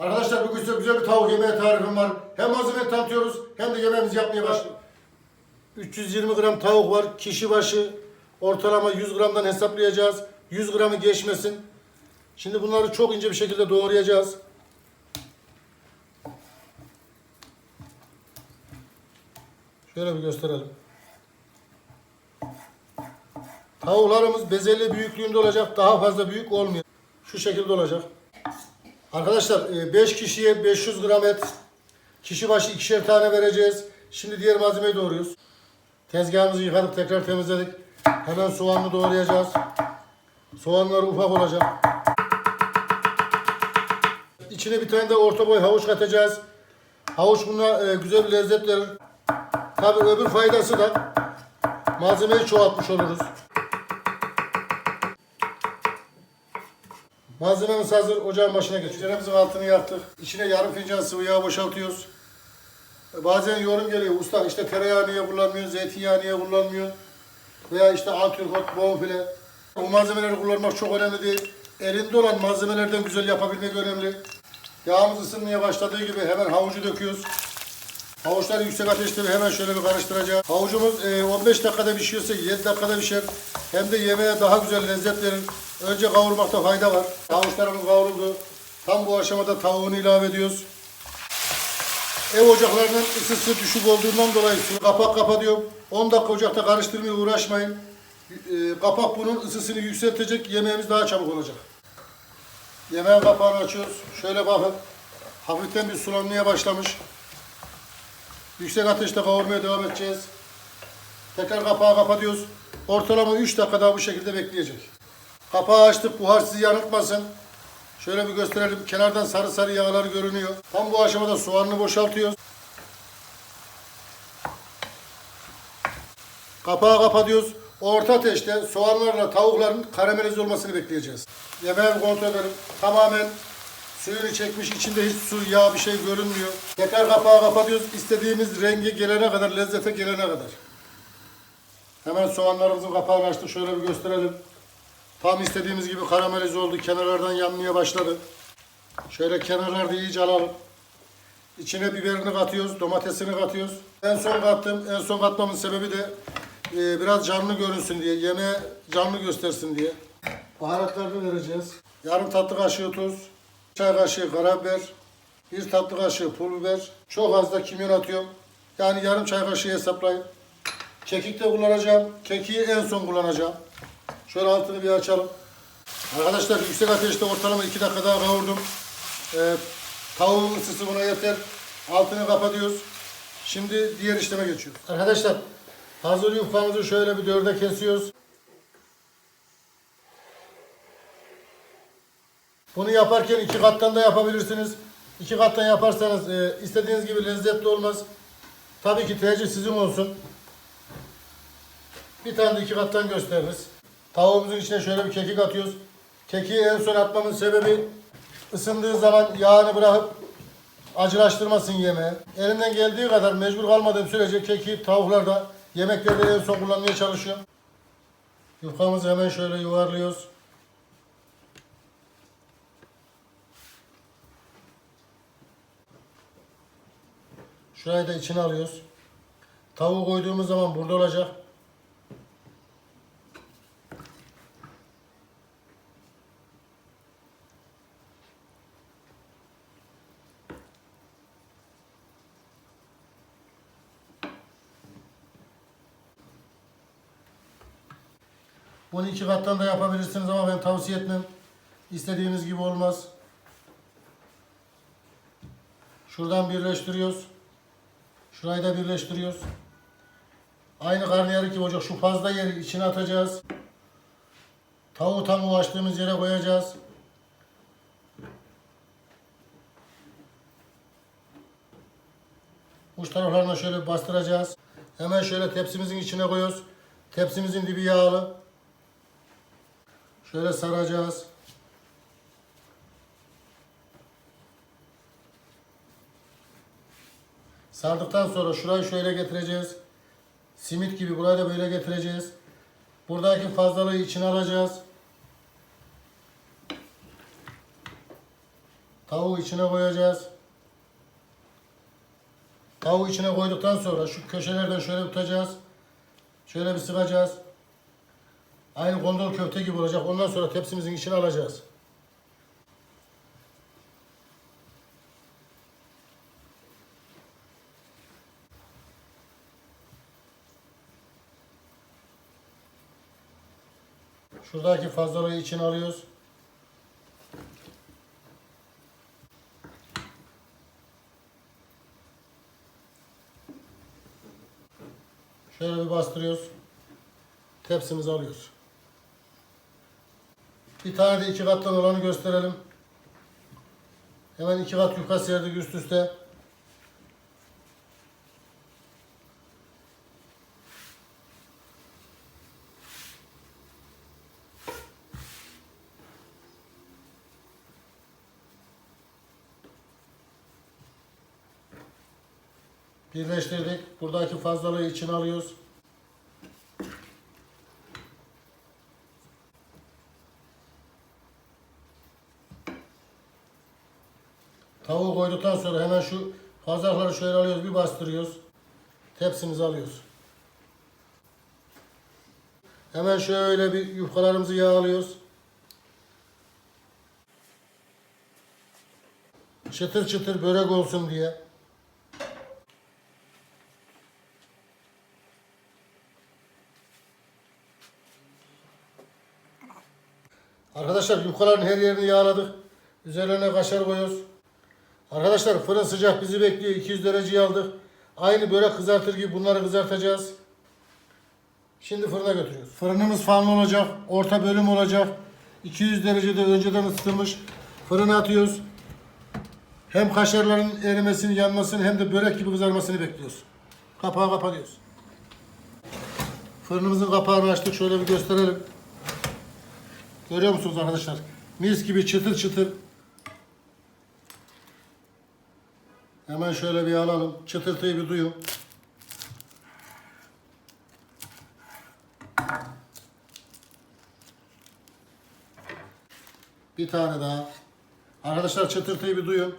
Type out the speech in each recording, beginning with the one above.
Arkadaşlar bugün size güzel bir tavuk yemeği tarifim var. Hem malzemeyi tanıtıyoruz hem de yemeğimizi yapmaya başlıyoruz. 320 gram tavuk var. Kişi başı ortalama 100 gramdan hesaplayacağız. 100 gramı geçmesin. Şimdi bunları çok ince bir şekilde doğrayacağız. Şöyle bir gösterelim. Tavuklarımız bezelye büyüklüğünde olacak. Daha fazla büyük olmuyor. Şu şekilde olacak. Arkadaşlar 5 kişiye 500 gram et. Kişi başı ikişer tane vereceğiz. Şimdi diğer malzemeyi doğruyoruz. Tezgahımızı yıkadık tekrar temizledik. Hemen soğanını doğrayacağız. Soğanlar ufak olacak. İçine bir tane de orta boy havuç katacağız. Havuç buna e, güzel bir lezzet verir. Tabii öbür faydası da malzemeyi çoğaltmış oluruz. Malzememiz hazır. Ocağın başına geçiyoruz. Tenceremizin altını yaktık. İçine yarım fincan sıvı yağ boşaltıyoruz. E, Bazen yorum geliyor. Usta işte tereyağı niye kullanmıyorsun, zeytinyağı niye kullanmıyorsun? Veya işte antrikot, bonfile. Bu malzemeleri kullanmak çok önemli değil. Elinde olan malzemelerden güzel yapabilmek önemli. Yağımız ısınmaya başladığı gibi hemen havucu döküyoruz. Havuçları yüksek ateşte hemen şöyle bir karıştıracağız. Havucumuz e, 15 dakikada pişiyorsa 7 dakikada pişer. Hem de yemeğe daha güzel lezzet verir. Önce kavurmakta fayda var. Havuçlarımız kavruldu. Tam bu aşamada tavuğunu ilave ediyoruz. Ev ocaklarının ısısı düşük olduğundan dolayı kapak kapatıyorum. 10 dakika ocakta karıştırmaya uğraşmayın. E, kapak bunun ısısını yükseltecek. Yemeğimiz daha çabuk olacak. Yemeğin kapağını açıyoruz. Şöyle bakın. Hafiften bir sulanmaya başlamış. Yüksek ateşte kavurmaya devam edeceğiz. Tekrar kapağı kapatıyoruz. Ortalama 3 dakika daha bu şekilde bekleyecek. Kapağı açtık. Buhar sizi yanıltmasın. Şöyle bir gösterelim. Kenardan sarı sarı yağlar görünüyor. Tam bu aşamada soğanını boşaltıyoruz. Kapağı kapatıyoruz. Orta ateşte soğanlarla tavukların karamelize olmasını bekleyeceğiz. Yemeği kontrol edelim. Tamamen suyunu çekmiş. içinde hiç su, yağ bir şey görünmüyor. Tekrar kapağı kapatıyoruz. İstediğimiz rengi gelene kadar, lezzete gelene kadar. Hemen soğanlarımızın kapağını açtık. Şöyle bir gösterelim. Tam istediğimiz gibi karamelize oldu. Kenarlardan yanmaya başladı. Şöyle kenarlarda iyice alalım. İçine biberini katıyoruz, domatesini katıyoruz. En son kattım. En son katmamın sebebi de e, biraz canlı görünsün diye, yemeğe canlı göstersin diye. Baharatlarını vereceğiz. Yarım tatlı kaşığı tuz, çay kaşığı karabiber, bir tatlı kaşığı pul biber, çok az da kimyon atıyorum. Yani yarım çay kaşığı hesaplayın. Kekik de kullanacağım. Kekiği en son kullanacağım. Şöyle altını bir açalım. Arkadaşlar yüksek ateşte ortalama 2 dakika daha kavurdum. Ee, tavuğun ısısı buna yeter. Altını kapatıyoruz. Şimdi diğer işleme geçiyoruz. Arkadaşlar hazır yufkamızı şöyle bir dörde kesiyoruz. Bunu yaparken iki kattan da yapabilirsiniz. İki kattan yaparsanız e, istediğiniz gibi lezzetli olmaz. Tabii ki tercih sizin olsun. Bir tane de iki kattan gösteririz. Tavuğumuzun içine şöyle bir kekik atıyoruz. Kekiği en son atmamın sebebi ısındığı zaman yağını bırakıp acılaştırmasın yemeği. Elimden geldiği kadar mecbur kalmadığım sürece kekiği tavuklarda yemeklerde en son kullanmaya çalışıyorum. Yufkamızı hemen şöyle yuvarlıyoruz. Şurayı da içine alıyoruz. Tavuğu koyduğumuz zaman burada olacak. Bunu iki kattan da yapabilirsiniz ama ben tavsiye etmem. İstediğiniz gibi olmaz. Şuradan birleştiriyoruz. Şurayı da birleştiriyoruz. Aynı karnıyarık gibi olacak. Şu fazla yeri içine atacağız. Tavuğu tam ulaştığımız yere koyacağız. Uç taraflarına şöyle bastıracağız. Hemen şöyle tepsimizin içine koyuyoruz. Tepsimizin dibi yağlı. Şöyle saracağız. Sardıktan sonra şurayı şöyle getireceğiz. Simit gibi burayı da böyle getireceğiz. Buradaki fazlalığı içine alacağız. Tavuğu içine koyacağız. Tavuğu içine koyduktan sonra şu köşelerden şöyle tutacağız. Şöyle bir sıkacağız. Aynı kondor köfte gibi olacak. Ondan sonra tepsimizin içine alacağız. Şuradaki fazlalığı içine alıyoruz. Şöyle bir bastırıyoruz. Tepsimizi alıyoruz. Bir tane de iki kattan olanı gösterelim. Hemen iki kat yufka serdik üst üste. Birleştirdik. Buradaki fazlalığı içine alıyoruz. Tavuğu koyduktan sonra hemen şu fazlalıkları şöyle alıyoruz, bir bastırıyoruz. Tepsimizi alıyoruz. Hemen şöyle bir yufkalarımızı yağlıyoruz. Çıtır çıtır börek olsun diye. Arkadaşlar yufkaların her yerini yağladık. Üzerlerine kaşar koyuyoruz. Arkadaşlar fırın sıcak bizi bekliyor. 200 dereceye aldık. Aynı börek kızartır gibi bunları kızartacağız. Şimdi fırına götürüyoruz. Fırınımız fanlı olacak. Orta bölüm olacak. 200 derecede önceden ısıtılmış. Fırına atıyoruz. Hem kaşarların erimesini, yanmasını hem de börek gibi kızarmasını bekliyoruz. Kapağı kapatıyoruz. Fırınımızın kapağını açtık. Şöyle bir gösterelim. Görüyor musunuz arkadaşlar? Mis gibi çıtır çıtır. Hemen şöyle bir alalım. Çıtırtıyı bir duyun. Bir tane daha. Arkadaşlar çıtırtıyı bir duyun.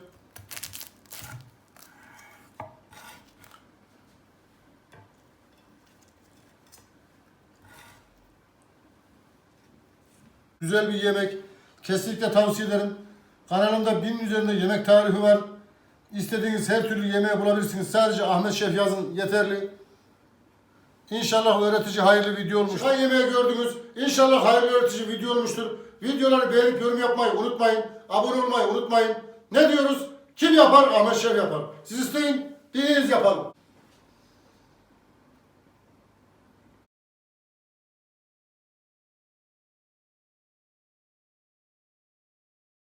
Güzel bir yemek. Kesinlikle tavsiye ederim. Kanalımda bin üzerinde yemek tarifi var. İstediğiniz her türlü yemeği bulabilirsiniz. Sadece Ahmet Şef yazın yeterli. İnşallah öğretici hayırlı video olmuştur. Çıkan yemeği gördünüz. İnşallah hayırlı öğretici video olmuştur. Videoları beğenip yorum yapmayı unutmayın. Abone olmayı unutmayın. Ne diyoruz? Kim yapar? Ahmet Şef yapar. Siz isteyin, biriniz yapalım.